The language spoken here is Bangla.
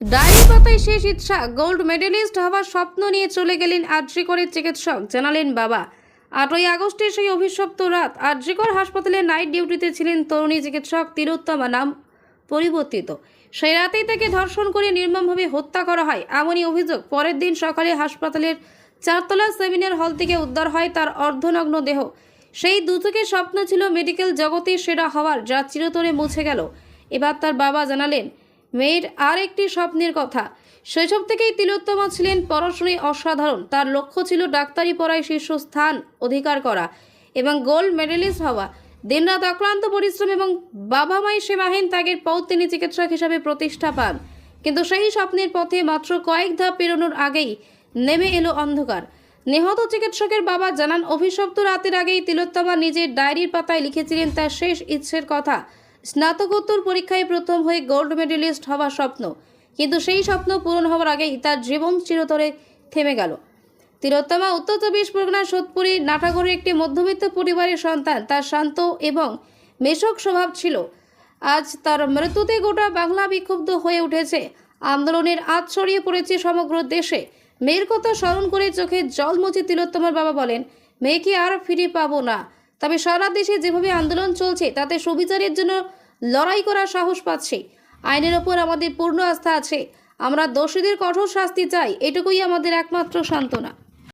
ডায়েরি পাতায় শেষ ইচ্ছা, গোল্ড মেডেলিস্ট হওয়ার স্বপ্ন নিয়ে চলে গেলেন আর্যিকরের চিকিৎসক, জানালেন বাবা। আটই আগস্টের সেই অভিশপ্ত রাত, আর্যিকর হাসপাতালে নাইট ডিউটিতে ছিলেন তরুণী চিকিৎসক তিরোত্তমা নাম পরিবর্তিত। সেই রাতেই তাকে ধর্ষণ করে নির্মমভাবে হত্যা করা হয়। এমনই অভিযোগ পরের দিন সকালে হাসপাতালের চারতলা সেমিনার হল থেকে উদ্ধার হয় তার অর্ধনগ্ন দেহ। সেই দুচোখের স্বপ্ন ছিল মেডিকেল জগতে সেরা হওয়ার, যা চিরতরে মুছে গেল। এবার তার বাবা জানালেন মেয়ের আর একটি স্বপ্নের কথা। শৈশব থেকেই তিলোত্তমা ছিলেন পড়াশোনায় অসাধারণ। তার লক্ষ্য ছিল ডাক্তারি পড়ায় শীর্ষস্থান অধিকার করা এবং গোল্ড মেডেলিস্ট হওয়া। দিনরাত অক্লান্ত পরিশ্রম এবং বাবা মায়ের সেবাহীন ত্যাগের পর তিনি চিকিৎসক হিসাবে প্রতিষ্ঠা পান। কিন্তু সেই স্বপ্নের পথে মাত্র কয়েক ধাপ পেরোনোর আগেই নেমে এলো অন্ধকার। নিহত চিকিৎসকের বাবা জানান, অভিশপ্ত রাতের আগেই তিলোত্তমা নিজের ডায়েরির পাতায় লিখেছিলেন তার শেষ ইচ্ছের কথা। স্নাতকোত্তর পরীক্ষায় প্রথম হয়ে গোল্ড মেডেলিস্ট হওয়ার স্বপ্ন। কিন্তু সেই স্বপ্ন পূরণ হওয়ার আগেই তার জীবন চিরতরে থেমে গেল। তিলোত্তমা উত্তর চব্বিশ পরগনার সোদপুরে নাটাগড়ের একটি মধ্যবিত্ত পরিবারের সন্তান, তার শান্ত এবং মেষক স্বভাব ছিল। আজ তার মৃত্যুতে গোটা বাংলা বিক্ষুব্ধ হয়ে উঠেছে। আন্দোলনের আজ ছড়িয়ে পড়েছে সমগ্র দেশে। মেয়ের কথা স্মরণ করে চোখে জল মুছে তিলোত্তমার বাবা বলেন, মেয়েকে আর ফিরে পাবো না। তবে সারা দেশে যেভাবে আন্দোলন চলছে, তাতে সুবিচারের জন্য লড়াই করার সাহস পাচ্ছে। আইনের ওপর আমাদের পূর্ণ আস্থা আছে। আমরা দোষীদের কঠোর শাস্তি চাই। এটুকুই আমাদের একমাত্র সান্ত্বনা।